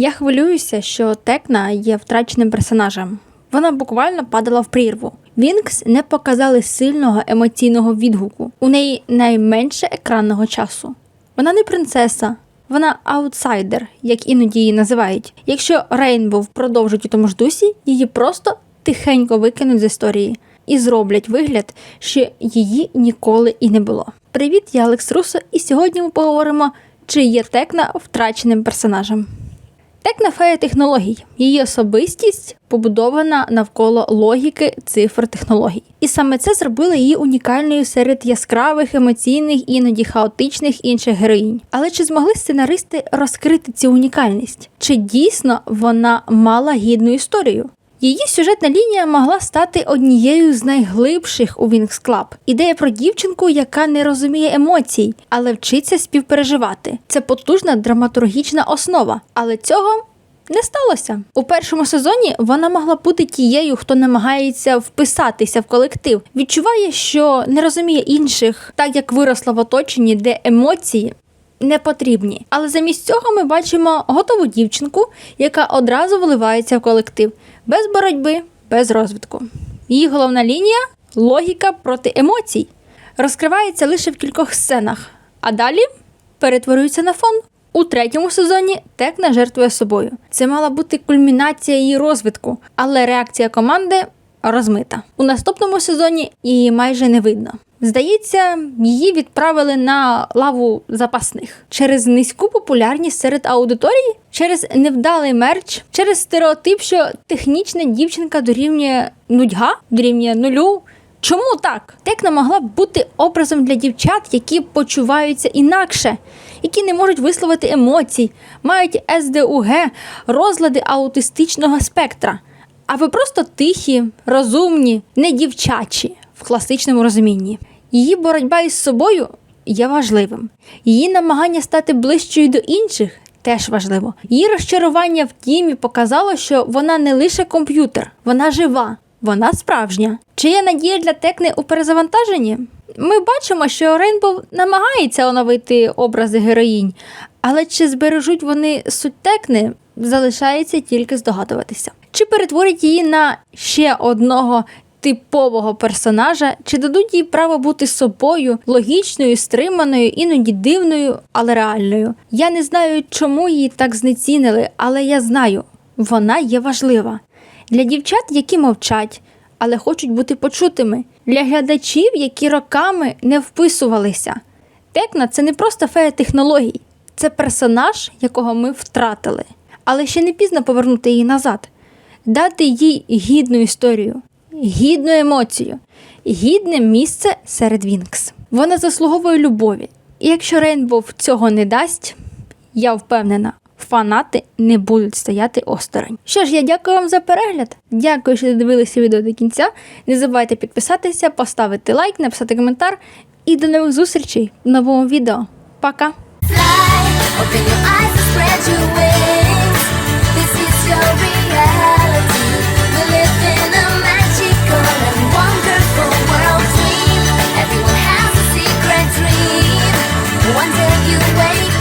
Я хвилююся, що Текна є втраченим персонажем. Вона буквально падала в прірву. Вінкс не показали сильного емоційного відгуку. У неї найменше екранного часу. Вона не принцеса, вона аутсайдер, як іноді її називають. Якщо Рейнбоу продовжить у тому ж дусі, її просто тихенько викинуть з історії і зроблять вигляд, що її ніколи і не було. Привіт, я Алекс Русо, і сьогодні ми поговоримо, чи є Текна втраченим персонажем. Текна фея технологій. Її особистість побудована навколо логіки цифр технологій. І саме це зробило її унікальною серед яскравих, емоційних, іноді хаотичних інших героїнь. Але чи змогли сценаристи розкрити цю унікальність? Чи дійсно вона мала гідну історію? Її сюжетна лінія могла стати однією з найглибших у Wings Club. Ідея про дівчинку, яка не розуміє емоцій, але вчиться співпереживати. Це потужна драматургічна основа, але цього. Не сталося у першому сезоні. Вона могла бути тією, хто намагається вписатися в колектив, відчуває, що не розуміє інших, так як виросла в оточенні, де емоції не потрібні. Але замість цього ми бачимо готову дівчинку, яка одразу вливається в колектив без боротьби, без розвитку. Її головна лінія логіка проти емоцій. Розкривається лише в кількох сценах, а далі перетворюється на фон. У третьому сезоні Текна жертвує собою. Це мала бути кульмінація її розвитку, але реакція команди розмита. У наступному сезоні її майже не видно. Здається, її відправили на лаву запасних через низьку популярність серед аудиторії, через невдалий мерч, через стереотип, що технічна дівчинка дорівнює нудьга, дорівнює нулю. Чому так? Текна могла б бути образом для дівчат, які почуваються інакше, які не можуть висловити емоцій, мають СДУГ, розлади аутистичного спектра. А ви просто тихі, розумні, не дівчачі в класичному розумінні. Її боротьба із собою є важливим. Її намагання стати ближчою до інших теж важливо. Її розчарування в тімі показало, що вона не лише комп'ютер, вона жива, вона справжня. Чи є надія для Текни у перезавантаженні? Ми бачимо, що Рейнбоу намагається оновити образи героїнь, але чи збережуть вони суть Текни, залишається тільки здогадуватися. Чи перетворять її на ще одного типового персонажа, чи дадуть їй право бути собою, логічною, стриманою, іноді дивною, але реальною. Я не знаю, чому її так знецінили, але я знаю, вона є важлива. Для дівчат, які мовчать, але хочуть бути почутими, для глядачів, які роками не вписувалися. Текна це не просто фея технологій, це персонаж, якого ми втратили. Але ще не пізно повернути її назад, дати їй гідну історію, гідну емоцію, гідне місце серед Вінкс. Вона заслуговує любові. І якщо Рейнбоу цього не дасть, я впевнена, фанати не будуть стояти осторонь. Що ж, я дякую вам за перегляд. Дякую, що додивилися відео до кінця. Не забувайте підписатися, поставити лайк, написати коментар. І до нових зустрічей в новому відео. Пока! Fly, open your eyes and. you wake